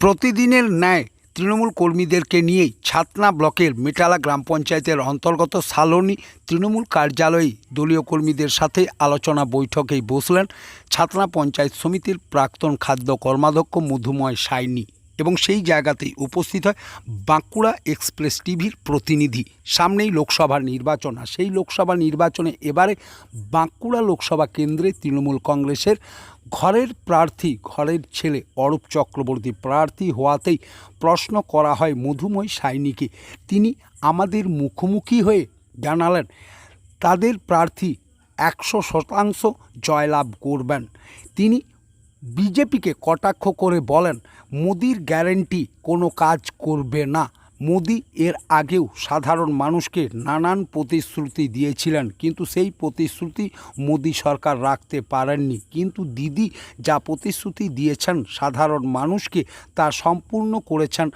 প্রতিদিনের ন্যায় তৃণমূল কর্মীদেরকে নিয়েই ছাতনা ব্লকের মেটালা গ্রাম পঞ্চায়েতের অন্তর্গত সালনি তৃণমূল কার্যালয়ে দলীয় কর্মীদের সাথে আলোচনা বৈঠকেই বসলেন ছাতনা পঞ্চায়েত সমিতির প্রাক্তন খাদ্য কর্মাধ্যক্ষ মধুময় সাইনি এবং সেই জায়গাতেই উপস্থিত হয় বাঁকুড়া এক্সপ্রেস টিভির প্রতিনিধি। সামনেই লোকসভা নির্বাচন। আর সেই লোকসভা নির্বাচনে এবারে বাঁকুড়া লোকসভা কেন্দ্রে তৃণমূল কংগ্রেসের ঘরের প্রার্থী, ঘরের ছেলে অরূপ চক্রবর্তী প্রার্থী হওয়াতেই প্রশ্ন করা হয়, মধুময় সাইনিকে তিনি আমাদের মুখোমুখি হয়ে জানালেন, তাদের প্রার্থী একশো শতাংশ জয়লাভ করবেন। তিনি বিজেপিকে কটাক্ষ করে বলেন, মোদির গ্যারেন্টি কোনো কাজ করবে না। মোদি এর আগেও সাধারণ মানুষকে নানান প্রতিশ্রুতি দিয়েছিলেন, কিন্তু সেই প্রতিশ্রুতি মোদি সরকার রাখতে পারেননি। কিন্তু দিদি যা প্রতিশ্রুতি দিয়েছেন সাধারণ মানুষকে, তা সম্পূর্ণ করেছেন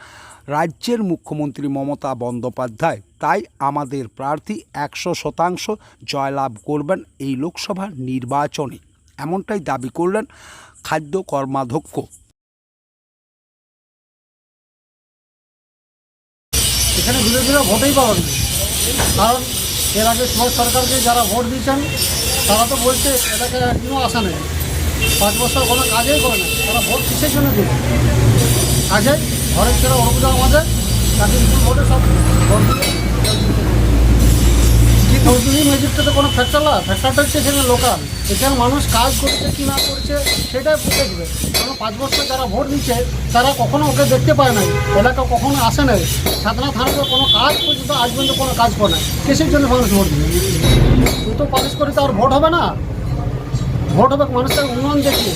রাজ্যের মুখ্যমন্ত্রী মমতা বন্দ্যোপাধ্যায়। তাই আমাদের প্রার্থী একশো শতাংশ জয়লাভ করবেন এই লোকসভা নির্বাচনে। এমনটাই দাবি করলেন খাদ্য কর্মাধ্যক্ষ। এখানে বিরোধীরা ভোটেই পাবেন না। কারণ এর আগে সুভাষ সরকারকে যারা ভোট দিয়েছেন, তারা তো বলছে, এলাকায় একদিনও আসা নেই। পাঁচ বছর কোনো কাজেই করে না। তারা ভোট কিসের জন্য দিবে? কাজে, ঘরের ছেলে অরুণা আমাদের তাকে ভোটে সব ভোট দিয়ে চৌধুরী ম্যাজিকটাতে কোনো ফ্যাক্টর না ফ্যাক্টরটা হচ্ছে এখানে লোকাল এখানে মানুষ কাজ করছে কি না করছে, সেটাই দেখবে। কারণ পাঁচ বছর যারা ভোট দিচ্ছে, তারা কখনো ওকে দেখতে পায় নাই, এলাকা কখনো আসে নাই। সাধনা থানাতে কোনো কাজ পর্যন্ত আজ পর্যন্ত কোনো কাজ করে না কিসের জন্য মানুষ ভোট দিবে? তুই তো পালিশ করে তো আর ভোট হবে না। ভোট হবে মানুষের উন্নয়ন দেখি।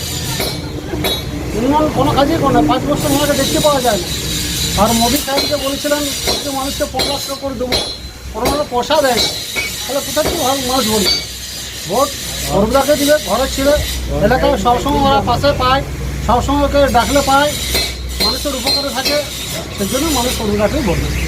উন্নয়ন কোনো কাজই করে না, পাঁচ বছর ওনাকে দেখতে পাওয়া যায় না। আর মোদী সাহেবকে বলেছিলেন মানুষকে টাকা করে দেবো। কোনো পয়সা দেয় না। তাহলে কোথায় ভালো মানুষ দিবে? ভোট অরুণাকে দিবে ঘরের ছিল এলাকায় সবসময় ওরা পাশে পায়, সবসময় ওকে ডাকলে পায়। মানুষের উপকারে থাকে সেই জন্য মানুষ ভোট দেবে